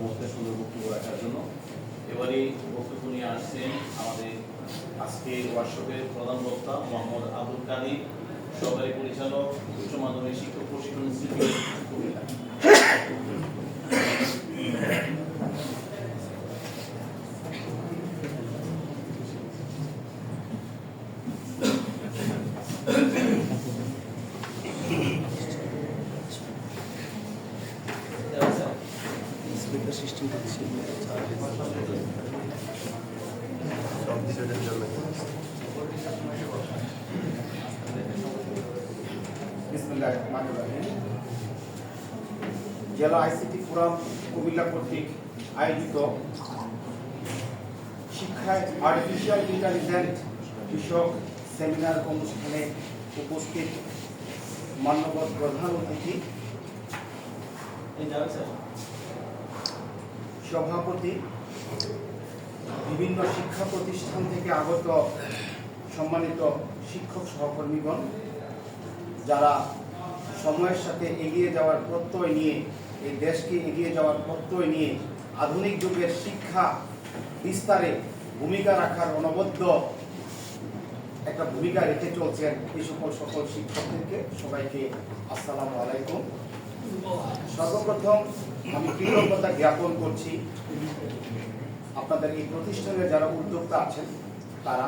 সমস্ত সুন্দর বক্তব্য রাখার জন্য। এবারে বক্তব্য নিয়ে আসছেন আমাদের আজকে ওয়ার্কশপের প্রধান বক্তা মোহাম্মদ আব্দুল কাদির, সহকারী পরিচালক, উচ্চ মাধ্যমিক শিক্ষক প্রশিক্ষণ ইনস্টিটিউট কুমিল্লা। স্পিকার সিস্টেম করছি বিসমিল্লাহির রহমানির রহিম। জেলা আইসিটি ফোরাম কুমিল্লা কর্তৃক আয়োজিত শিক্ষায় আর্টিফিশিয়াল ইন্টেলিজেন্ট বিষয়ক সেমিনার অনুষ্ঠানে উপস্থিত মান্যবর প্রধান অতিথি সভাপতি, বিভিন্ন শিক্ষা প্রতিষ্ঠান থেকে আগত সম্মানিত শিক্ষক সহকর্মীগণ, যারা সময়ের সাথে এগিয়ে যাওয়ার প্রত্যয় নিয়ে, এই দেশকে এগিয়ে যাওয়ার প্রত্যয় নিয়ে আধুনিক যুগের শিক্ষা বিস্তারে ভূমিকা রাখার অনবদ্য একটা ভূমিকা রেখে চলছেন এই সকল সকল শিক্ষকদেরকে। সবাইকে আসসালামু আলাইকুম। সর্বপ্রথম আমি কৃতজ্ঞতা জ্ঞাপন করছি আপনাদের এই প্রতিষ্ঠানের যারা উদ্যোক্তা আছেন তারা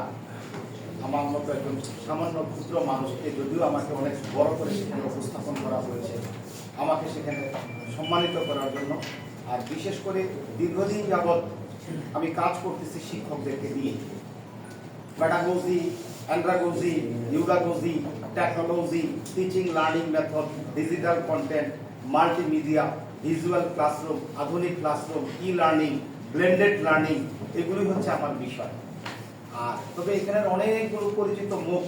আমার মতো একজন সামান্য ক্ষুদ্র মানুষকে যদিও আমাকে অনেক বড় করে সেখানে উপস্থাপন করা হয়েছে আমাকে সেখানে সম্মানিত করার জন্য। আর বিশেষ করে দীর্ঘদিন যাবৎ আমি কাজ করতেছি শিক্ষকদেরকে নিয়ে। Pedagogy, andragogy neuragogy, technology teaching learning method digital content, multimedia, visual classroom আধুনিক ক্লাসরুম, ই-লার্নিং, ব্লেন্ডেড লার্নিং এগুলি হচ্ছে আমার বিষয়। আর তবে এখানের অনেকগুলো পরিচিত মুখ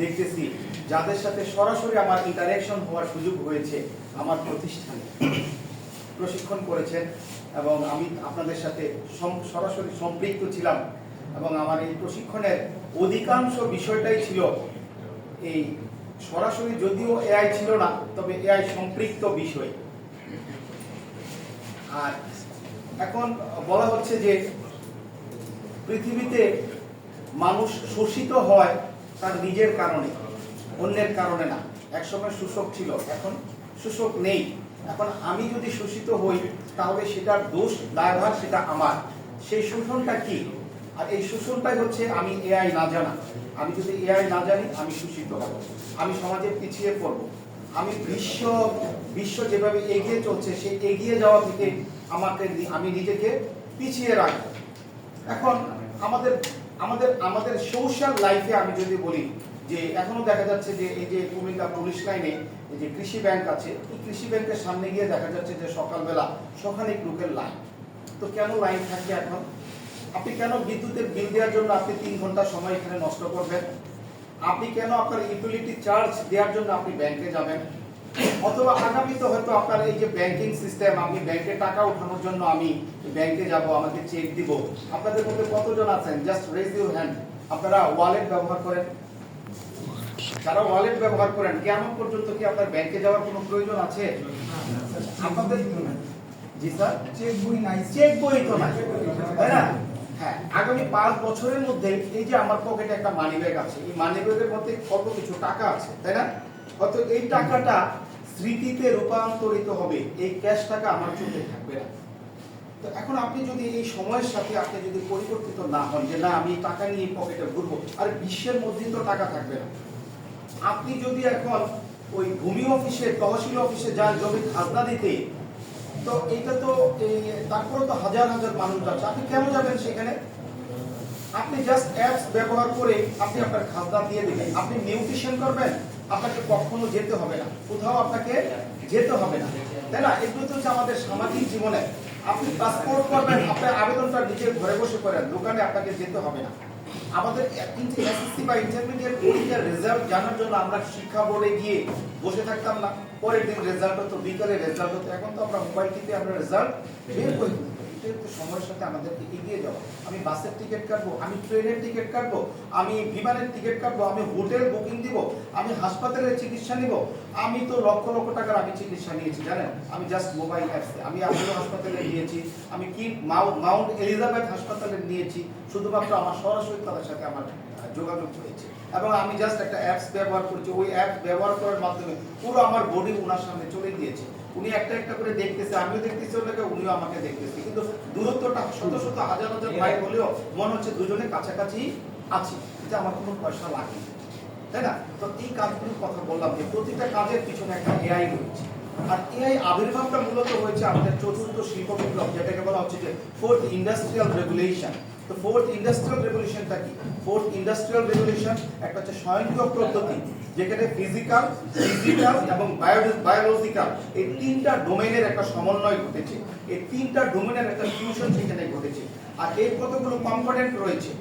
দেখতেছি যাদের সাথে সরাসরি আমার ইন্টারেকশন হওয়ার সুযোগ হয়েছে আমার প্রতিষ্ঠানে। প্রশিক্ষণ করেছেন এবং আমি আপনাদের সাথে সরাসরি সম্পৃক্ত ছিলাম এবং আমার এই প্রশিক্ষণের অধিকাংশ বিষয়টাই ছিল এই সরাসরি যদিও এআই ছিল না, তবে এআই সম্পৃক্ত বিষয়। আর এখন বলা হচ্ছে যে পৃথিবীতে মানুষ শোষিত হয় তার নিজের কারণে, অন্যের কারণে না। একসময় শোষক ছিল, এখন শোষক নেই। এখন আমি যদি শোষিত হই, তাহলে সেটার দোষ, দায়ভার সেটা আমার। সেই শোষণটা কি? আর এই শোষণটাই হচ্ছে আমি এআই না জানা। আমি যদি এআই না জানি, আমি শোষিত হব। আমি সমাজে পিছিয়ে পড়ব। আমি বিশ্ব বিশ্ব যেভাবে এগিয়ে চলছে, সেই এগিয়ে যাওয়া থেকে আমাকে আমি নিজেকে পিছিয়ে রাখব। এখন আমাদের আমাদের আমাদের সোশ্যাল লাইফে আমি যদি বলি যে, এখনও দেখা যাচ্ছে যে, এই যে কুমিল্লা পুলিশ লাইনে এই যে কৃষি ব্যাংক আছে, এই কৃষি ব্যাংকের সামনে গিয়ে দেখা যাচ্ছে যে সকালবেলা সকালে লোকের লাইন তো কেন লাইন থাকে এখন? আপনি কেন বিদ্যুতের বিল দেওয়ার জন্য আপনি তিন ঘণ্টা সময় এখানে নষ্ট করবেন? আপনি কেন আপনার ইউটিলিটি চার্জ দেওয়ার জন্য আপনি ব্যাংকে যাবেন? অথবা আগামীতে হয়তো আপনার এই যে ব্যাংকিং সিস্টেম আমি ব্যাংকে টাকা উঠানোর জন্য আমি ব্যাংকে যাব আমাকে চেক দিব। আপনাদের মধ্যে কতজন আছেন? জাস্ট রেজ ইউর হ্যান্ড আপনারা ওয়ালেট ব্যবহার করেন। যারা ওয়ালেট ব্যবহার করেন কেমন পর্যন্ত কি আপনার ব্যাংকে যাওয়ার কোনো প্রয়োজন আছে? আপনাদের জি স্যার চেক বই নাই। চেক বই তো নাই। তাই না? হ্যাঁ আগামী পাঁচ বছরের মধ্যে এই যে আমার পকেটে একটা মানি ব্যাগ আছে, এই মানি ব্যাগের মধ্যে কত কিছু টাকা আছে, তাই না? হয়তো এই টাকাটা স্মৃতিতে রূপান্তরিত হবে, এই ক্যাশ টাকা আমার চোখে থাকবে না। তো এখন আপনি যদি এই সময়ের সাথে আপনি যদি পরিবর্তিত না হন, যে না, আমি টাকা নিয়ে পকেটে ঘুরবো, আর বিশ্বের মধ্যে তো টাকা থাকবে না। আপনি যদি এখন ওই ভূমি অফিসে তহসিল অফিসে যান জমি খাজনা দিতে তো তো তারপরে তো হাজার হাজার মানুষ আপনি কেন যাবেন সেখানে? আপনি জাস্ট অ্যাপস ব্যবহার করে আপনি আপনার দিয়ে দিবেন। আপনি করবেন, আপনাকে কখনো যেতে হবে না। কোথাও আপনাকে যেতে হবে না। তাই না? এগুলো তো হচ্ছে আমাদের সামাজিক জীবনে। আপনি পাসপোর্ট করবেন, আপনার আবেদনটা নিজের ঘরে বসে করেন, দোকানে আপনাকে যেতে হবে না। আমাদের এসএসসি বা ইন্টারমিডিয়েট পরীক্ষার রেজাল্ট জানার জন্য আমরা শিক্ষা বোর্ডে গিয়ে বসে থাকতাম না। পরের দিন রেজাল্ট হতো, বিকালে রেজাল্ট হতো। এখন তো আমরা মোবাইল টিপে আমরা রেজাল্ট বের করে দিতে পারি। এটাই তো সময়ের সাথে আমাদেরকে এগিয়ে যাওয়া আমি বাসের টিকিট কাটবো, আমি ট্রেনের টিকিট কাটবো, আমি বিমানের টিকিট কাটবো, আমি হোটেল বুকিং দিব, আমি হাসপাতালে চিকিৎসা নিব। আমি তো লক্ষ লক্ষ টাকার আমি চিকিৎসা নিয়েছি, জানেন? আমি জাস্ট মোবাইল অ্যাপসে আমি আপুলো হাসপাতালে নিয়েছি, আমি কি মাউন্ট এলিজাবেথ হাসপাতালে নিয়েছি, শুধুমাত্র আমার সরাসরি তাদের সাথে আমার যোগাযোগ হয়েছে। এবং আমি জাস্ট একটা অ্যাপস ব্যবহার করেছি। ওই অ্যাপ ব্যবহার করার মাধ্যমে পুরো আমার বডি ওনার সামনে চলে গিয়েছে। উনি একটা একটা করে দেখতেছে, আমিও দেখতেছি ওনাকে উনিও আমাকে কিন্তু দূরত্বটা শত শত হাজার হাজার হলেও মনে হচ্ছে দুজনে কাছাকাছি আছি, যে আমার কোনো পয়সা লাগে তাই না? তো এই কাজগুলোর কথা বললাম যে প্রতিটা কাজের পিছনে একটা এআই রয়েছে। আর এআই আবির্ভাবটা মূলত হয়েছে আমাদের চতুর্থ শিল্প বিপ্লব, যেটাকে বলা হচ্ছে যে ফোর্থ ইন্ডাস্ট্রিয়াল রেগুলেশন তো ফোর্থ ইন্ডাস্ট্রিয়াল রেভলিউশনটা কি? ফোর্থ ইন্ডাস্ট্রিয়াল রেভলিউশন একটা হচ্ছে স্বয়ংক্রিয় পদ্ধতি। যেখানে ফিজিক্যাল ডিজিটাল এবং বায়োলজিক্যাল এই তিনটা ডোমেনের একটা সমন্বয় ঘটেছে। এই তিনটা ডোমেনের একটা ফিউশন সেখানে ঘটেছে। আর এই কতগুলো কম্পোনেন্ট রয়েছে?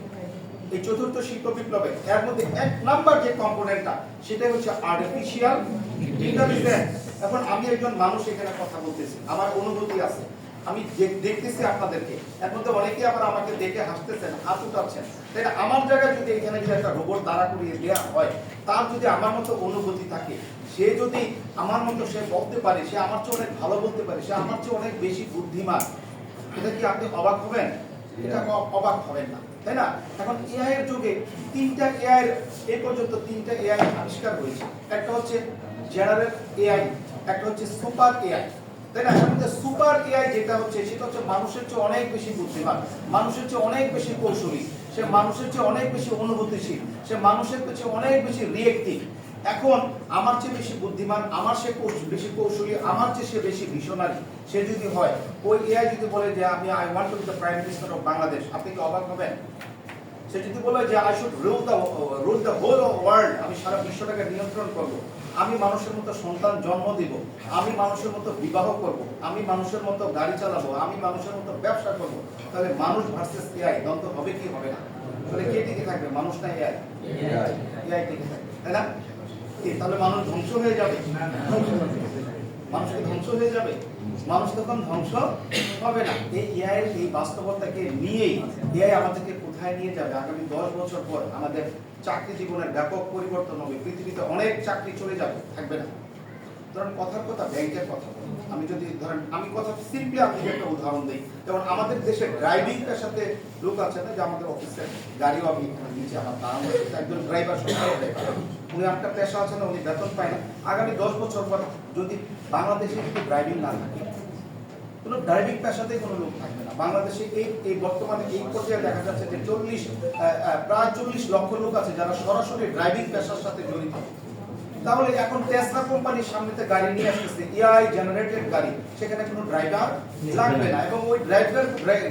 এই চতুর্থ শিল্প বিপ্লবে এর মধ্যে এক নাম্বার যে কম্পোনেন্টটা সেটা হচ্ছে আর্টিফিশিয়াল ইন্টেলিজেন্স এখন আমি একজন মানুষ এখানে কথা বলতেছি। আমার অনুভূতি আছে। আমি দেখতেছি আপনাদেরকে। এর মধ্যে অনেকেই আবার আমাকে দেখে হাসতেছেন হাত উঠাচ্ছেন তাই না? আমার জায়গায় যদি এখানে যদি একটা রোবট দাঁড়া করিয়ে দেওয়া হয় তার যদি আমার মতো অনুভূতি থাকে সে যদি আমার মতো সে বলতে পারে সে আমার চেয়ে অনেক ভালো বলতে পারে সে আমার চেয়ে অনেক বেশি বুদ্ধিমান এটা কি আপনি অবাক হবেন? এটা অবাক হবেন না তাই না? এখন এআই এর যুগে তিনটা এআই এ পর্যন্ত তিনটা এআই আবিষ্কার হয়েছে। একটা হচ্ছে জেনারেল এআই একটা হচ্ছে সুপার এআই যেটা হচ্ছে, সেটা হচ্ছে মানুষের চেয়ে অনেক বেশি বুদ্ধিমান, মানুষের চেয়ে অনেক বেশি কৌশলী, সে মানুষের চেয়ে অনেক বেশি অনুভূতিশীল, সে মানুষের চেয়ে অনেক বেশি রিয়েক্টিভ এখন আমার চেয়ে বেশি বুদ্ধিমান, আমার সে বেশি কৌশলী, আমার চেয়ে সে বেশি ভিশনারি সে যদি হয়, ওই এআই যদি বলে যে আমি I want to be the prime minister of Bangladesh আপনি কি অবাক হবেন? সে যদি বলে যে I should rule the rule the whole world আমি সারা বিশ্বটাকে নিয়ন্ত্রণ করব। আমি মানুষের মতো সন্তান জন্ম দিব। আমি মানুষের মতো বিবাহ করব। আমি মানুষের মতো গাড়ি চালাবো। আমি মানুষের মতো ব্যবসা করব। তাহলে মানুষ ভার্সেস এআই দ্বন্দ্ব হবে কি হবে না? তাহলে কে টিকে থাকবে? মানুষ না এআই এআই টিকে থাকবে। তাই না? তাহলে মানুষ ধ্বংস হয়ে যাবে? মানুষ ধ্বংস হয়ে যাবে? মানুষ তখন ধ্বংস হবে না। এই এআই এই বাস্তবতাকে নিয়েই এআই আমাদেরকে কোথায় নিয়ে যাবে? আগামী দশ বছর পর আমাদের চাকরি জীবনের ব্যাপক পরিবর্তন হবে। পৃথিবীতে অনেক চাকরি চলে যাবে, থাকবে না। ধরেন কথার কথা, ব্যাংকের কথা বলি। আমি যদি ধরেন, আমি কথা সিম্পলি আপনাকে একটা উদাহরণ দিই। যেমন আমাদের দেশে ড্রাইভিং সাথে লোক আছে না, যে আমাদের অফিসে গাড়িও আমি নিচে আমার দাঁড়ানো একজন ড্রাইভার ড্রাইভার উনি একটা পেশা আছে না উনি বেতন পায় না। আগামী দশ বছর পর যদি বাংলাদেশে যদি ড্রাইভিং না থাকে কোনো ড্রাইভিং পেশাতে কোনো লোক থাকবে না। বাংলাদেশে এই এই বর্তমানে এই পর্যায়ে দেখা যাচ্ছে যে চল্লিশ প্রায় চল্লিশ লক্ষ লোক আছে যারা সরাসরি ড্রাইভিং পেশার সাথে জড়িত। তাহলে এখন টেসলা কোম্পানির সামনেতে গাড়ি নিয়ে আসতেছে এআই জেনারেটেড গাড়ি। সেখানে কোনো ড্রাইভার লাগবে না। এবং ওই ড্রাইভার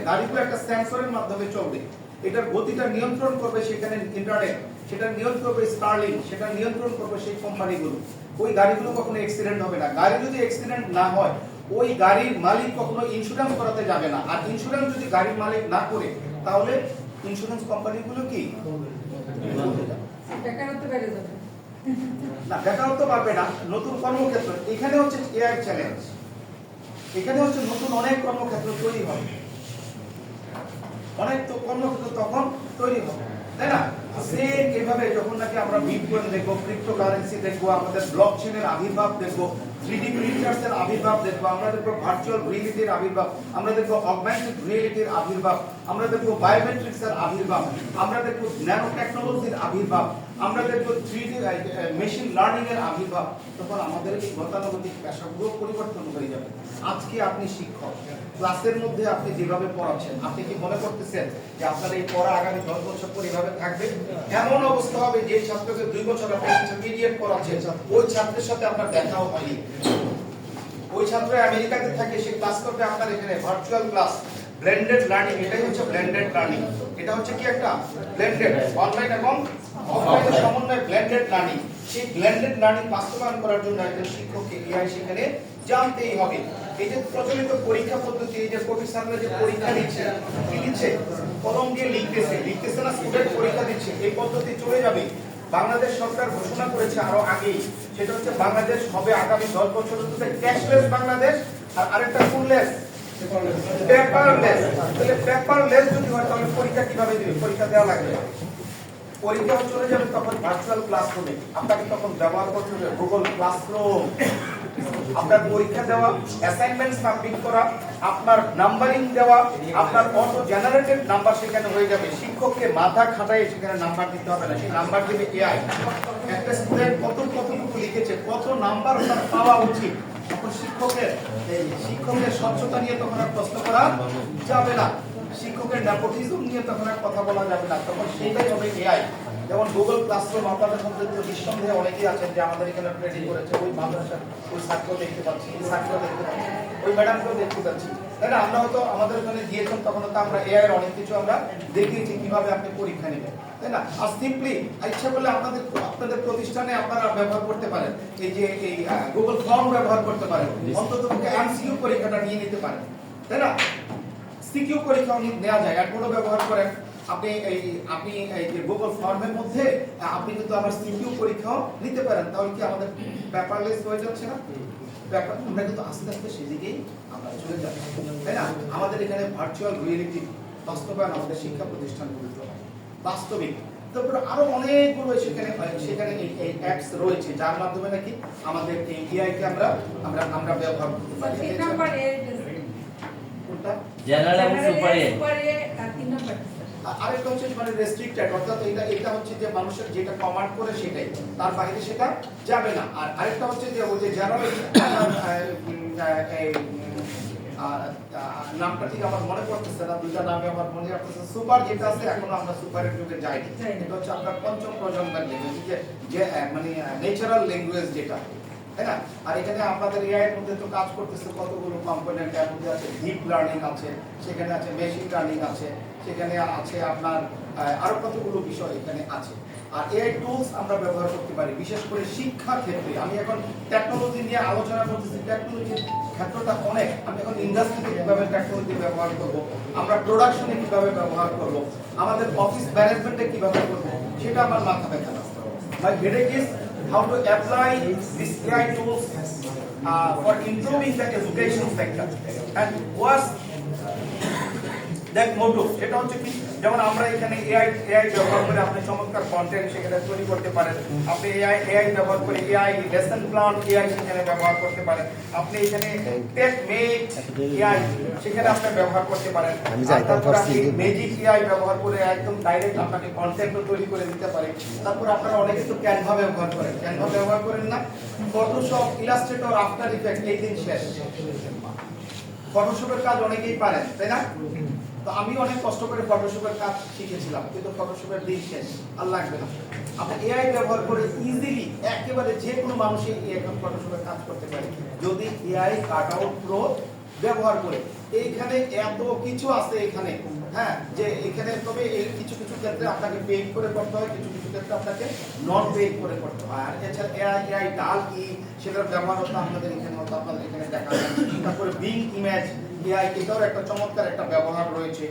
গাড়িগুলো একটা সেন্সরের মাধ্যমে চলবে। এটার গতিটা নিয়ন্ত্রণ করবে সেখানে ইন্টারনেট সেটা নিয়ন্ত্রণ করবে স্টারলিং সেটা নিয়ন্ত্রণ করবে সেই কোম্পানিগুলো ওই গাড়িগুলো কখনো অ্যাক্সিডেন্ট হবে না। গাড়ি যদি অ্যাক্সিডেন্ট না হয় ওই গাড়ির মালিক কখনো ইন্স্যুরেন্স করাতে যাবে না। আর ইন্স্যুরেন্স যদি গাড়ির মালিক না করে তাহলে ইন্স্যুরেন্স কোম্পানিগুলো কি? না বেকারত্ব পারবে না নতুন কর্মক্ষেত্র। এখানে হচ্ছে এআই চ্যালেঞ্জ এখানে হচ্ছে নতুন অনেক কর্মক্ষেত্র তৈরি হবে। অনেক তো কর্মক্ষেত্র তখন তৈরি হবে, তাই না? সেম এভাবে যখন নাকি আমরা বিটকয়েন দেখব ক্রিপ্টোকারেন্সি দেখব, আমাদের ব্লক চেনের আবির্ভাব দেখব প্রিন্টার্স এর আবির্ভাব দেখব, আমরা দেখব ভার্চুয়াল রিয়েলিটির আবির্ভাব, আমরা দেখব অগমেন্টেড রিয়েলিটির আবির্ভাব, আমরা দেখব বায়োমেট্রিক্স এর আবির্ভাব, আমরা দেখব ন্যানো টেকনোলজির আবির্ভাব, আমরা দেখব থ্রিডি মেশিন লার্নিং এর আবির্ভাব। তখন আমাদের এই গতানুগতিক পেশাগুলো পরিবর্তন হয়ে যাবে। আজকে আপনি শিক্ষক। ক্লাসের মধ্যে আপনি যেভাবে পড়াচ্ছেন, আপনি কি মনে করতেছেন যে আপনার এই পড়া আগামী দশ বছর পর এভাবে থাকবে? এমন অবস্থা হবে যে ছাত্রকে দুই বছর আপনি ইন্টারমিডিয়েট পড়াচ্ছেন, ওই ছাত্রের সাথে আপনার দেখাও হয়নি। ওই ছাত্র আমেরিকাতে থাকে, সে ক্লাস করবে আপনার এখানে ভার্চুয়াল ক্লাস ব্লেন্ডেড লার্নিং এটাই হচ্ছে ব্লেন্ডেড লার্নিং এটা হচ্ছে কি একটা? ব্লেন্ডেড অনলাইন এবং অফলাইনের সমন্বয়ে ব্লেন্ডেড লার্নিং সেই ব্লেন্ডেড লার্নিং বাস্তবায়ন করার জন্য একজন শিক্ষককে এআই সেখানে জানতেই হবে। এই যে প্রচলিত পরীক্ষা পদ্ধতি, এই যে কোভিড সামনে যে পরীক্ষা দিচ্ছে, কি দিচ্ছে? কলম দিয়ে লিখতেছে। লিখতেছে না স্টুডেন্ট পরীক্ষা দিচ্ছে। এই পদ্ধতি চলে যাবে। বাংলাদেশ সরকার ঘোষণা করেছে আরও আগেই। সেটা হচ্ছে বাংলাদেশ হবে আগামী দশ বছরের মধ্যে ক্যাশলেস বাংলাদেশ। আর আরেকটা ফুললেস পেপারলেস তাহলে পেপারলেস যদি হয়, তাহলে পরীক্ষা কীভাবে দিবে? পরীক্ষা দেওয়া লাগবে। পরীক্ষা চলে যাবে তখন ভার্চুয়াল ক্লাসরুমে আপনাকে তখন ব্যবহার করতে হবে গুগল ক্লাসরুম আপনার পরীক্ষা দেওয়া অ্যাসাইনমেন্ট সাবমিট করা, আপনার নাম্বারিং দেওয়া, আপনার অটো জেনারেটেড নাম্বার সেখানে হয়ে যাবে। শিক্ষককে মাথা খাটাই সেখানে নাম্বার দিতে হবে না। সেই নাম্বার দিবে এআই একটা স্টুডেন্ট কত কতটুকু লিখেছে, কত নাম্বার তার পাওয়া উচিত? তখন শিক্ষকের শিক্ষকের স্বচ্ছতা নিয়ে তখন আর প্রশ্ন করা যাবে না। শিক্ষকের নেপোটিজম নিয়ে তখন আর কথা বলা যাবে না। তখন সেইটাই হবে এআই যেমন গুগল ক্লাসরুম আপনাদের মধ্যে তো নিঃসন্দেহে অনেকেই আছেন যে আমাদের এখানে ট্রেনিং করেছে, ওই মাদ্রাসার ওই ছাত্র দেখতে পাচ্ছি, এই ছাত্র দেখতে পাচ্ছি, ওই ম্যাডামকেও দেখতে পাচ্ছি। তাই না? আমরা হয়তো আমাদের ওখানে দিয়েছেন তখন তো আমরা এআই অনেক কিছু আমরা দেখিয়েছি, কীভাবে আপনি পরীক্ষা নেবেন। তাই না? আর সিম্পলি ইচ্ছা করলে আপনাদের আপনাদের প্রতিষ্ঠানে আপনারা ব্যবহার করতে পারেন। এই যে, এই গুগল ফর্ম ব্যবহার করতে পারেন। অন্তত এমসিকিউ পরীক্ষাটা নিয়ে নিতে পারেন। তাই না? সিকিউ পরীক্ষাও নি- নেওয়া যায় কোনো ব্যবহার করেন আপনি এই আপনি এই যে গুগল ফর্মের মধ্যে আপনি কিন্তু আমার সিকিউ পরীক্ষাও নিতে পারেন। তাহলে কি আমাদের পেপারলেস হয়ে যাচ্ছে না? ব্যাপার আমরা কিন্তু আস্তে আস্তে সেদিকেই আমরা চলে যাচ্ছি তাই না? আমাদের এখানে ভার্চুয়াল রিয়েলিটি বাস্তবায়ন আমাদের শিক্ষা প্রতিষ্ঠানগুলিতে হয়। বাস্তবিক। তারপরে আরও অনেকগুলো সেখানে সেখানে এই এই অ্যাপস রয়েছে যার মাধ্যমে নাকি আমাদের এই এআই কে আমরা আমরা আমরা ব্যবহার করতে পারি। তিন নম্বর এ কোনটা? জেনারেল এবং সুপার এ আরেকটা হচ্ছে মানে রেস্ট্রিক্টেড অর্থাৎ এটা এটা হচ্ছে যে মানুষের যেটা কমান্ড করে সেটাই। তার বাইরে সেটা যাবে না। আর আরেকটা হচ্ছে যে ওই যে আহ, নামটা ঠিক আমার মনে পড়তেছে না দুইটা নামে আমার মনে পড়তেছে সুপার যেটা আছে এখনও আমরা সুপারের যুগে যাইনি। যাইনি। এটা হচ্ছে আপনার পঞ্চম প্রজন্মের ল্যাঙ্গুয়েজ যে যে মানে ন্যাচারাল ল্যাঙ্গুয়েজ যেটা। না আর এখানে আপনাদের এআই এর মধ্যে তো কাজ করতেছে কতগুলো কম্পোনেন্ট এর মধ্যে আছে ডিপ লার্নিং আছে সেখানে আছে মেশিন লার্নিং আছে সেখানে আছে আপনার আহ, আরও কতগুলো বিষয় এখানে আছে। আর এআই টুলস আমরা ব্যবহার করতে পারি বিশেষ করে শিক্ষা ক্ষেত্রে। আমি এখন টেকনোলজি নিয়ে আলোচনা করতেছি টেকনোলজির ক্ষেত্রটা অনেক। আমি এখন ইন্ডাস্ট্রিতে কীভাবে টেকনোলজি ব্যবহার করব আমরা প্রোডাকশনে কীভাবে ব্যবহার করব আমাদের অফিস ম্যানেজমেন্টে কীভাবে করব সেটা আমার মাথা ব্যথা না My headache is how to apply these AI tools uh, for improving the education sector. And what's that motto? সেটা হচ্ছে কি যেমন আমরা এখানে এআই এআই ব্যবহার করে আপনি চমৎকার কন্টেন্ট সেখানে তৈরি করতে পারেন। আপনি এআই এআই ব্যবহার করে এআই লেসন প্ল্যান এআই সেখানে ব্যবহার করতে পারেন। আপনি এখানে টেক মেট এআই সেখানে আপনি ব্যবহার করতে পারেন। তারপর আপনি ম্যাজিক এআই ব্যবহার করে একদম ডাইরেক্ট আপনাকে কন্টেন্টও তৈরি করে দিতে পারে। তারপর আপনারা অনেকে তো ক্যানভা ব্যবহার করেন। ক্যানভা ব্যবহার করেন না ফটোশপ ইলাস্ট্রেটর আফটার ইফেক্ট এই দিন শেষ ফটোশপের কাজ অনেকেই পারেন তাই না? তো আমি অনেক কষ্ট করে ফটোশপের কাজ শিখেছিলাম, কিন্তু ফটোশপের দিন শেষ, আর লাগবে না। আপনি এআই ব্যবহার করে ইজিলি একেবারে যে কোনো মানুষই এখন ফটোশপের কাজ করতে পারে যদি এআই কাট আউট প্রো ব্যবহার করে। এইখানে এত কিছু আছে এখানে হ্যাঁ যে এখানে তবে এই কিছু কিছু ক্ষেত্রে আপনাকে পেইড করে করতে হয়, কিছু কিছু ক্ষেত্রে আপনাকে নন পেইড করে করতে হয়। আর এছাড়া এআই এআই ডাল কি, সেটার ব্যবহার হতো আপনাদের এখানে হতো আপনাদের এখানে দেখা যায় তারপরে বিং ইমেজ এআই এটাও একটা চমৎকার একটা ব্যবহার রয়েছে।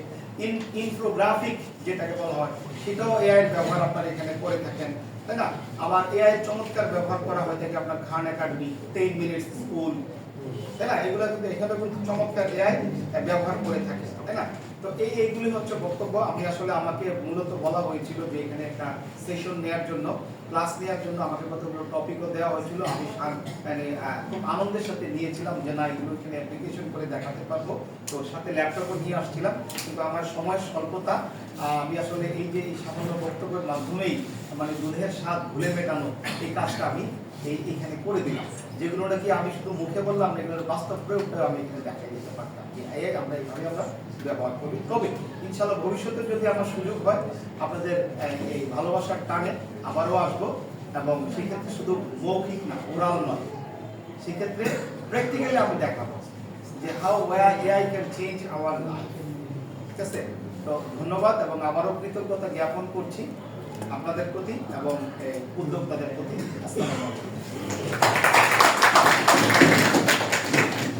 ইন ইনফোগ্রাফিক যেটাকে বলা হয়, সেটাও এআই এর ব্যবহার আপনারা এখানে করে থাকেন, তাই না? আবার এআই এর চমৎকার ব্যবহার করা হয়ে থাকে আপনার Khan Academy Ten Minute School তাই না? এগুলো কিন্তু এখানে কিন্তু চমৎকার এআই ব্যবহার করে থাকে, তাই না? তো এই এইগুলি হচ্ছে বক্তব্য। আমি আসলে আমাকে মূলত বলা হয়েছিল যে এখানে একটা সেশন নেওয়ার জন্য ক্লাস নেওয়ার জন্য আমাকে কতগুলো টপিকও দেওয়া হয়েছিল। আমি মানে খুব আনন্দের সাথে নিয়েছিলাম যে না, এগুলো এখানে অ্যাপ্লিকেশন করে দেখাতে পারব। তো সাথে ল্যাপটপও নিয়ে আসছিলাম। কিন্তু আমার সময় স্বল্পতা আমি আসলে এই যে এই সামান্য বক্তব্যের মাধ্যমেই মানে দুধের স্বাদ ভুলে মেটানো এই কাজটা আমি এই, এখানে করে দিলাম। যেগুলো নাকি আমি শুধু মুখে বললাম এগুলোর বাস্তব প্রয়োগটা আমি এখানে দেখাই দিতে পারতাম। এই আমরা এইভাবে আমরা ব্যবহার করি। তবে ইনশাআল্লাহ ভবিষ্যতে যদি আমার সুযোগ হয়, আপনাদের এই ভালোবাসার টানে আবারও আসব এবং সেক্ষেত্রে শুধু মৌখিক না ওরাল নয়। সেক্ষেত্রে প্র্যাকটিক্যালি আমি দেখাবো যে how war AI can change our life ঠিক আছে? তো ধন্যবাদ এবং আবারও কৃতজ্ঞতা জ্ঞাপন করছি আপনাদের প্রতি এবং উদ্যোক্তাদের প্রতি। আসসালামু আলাইকুম।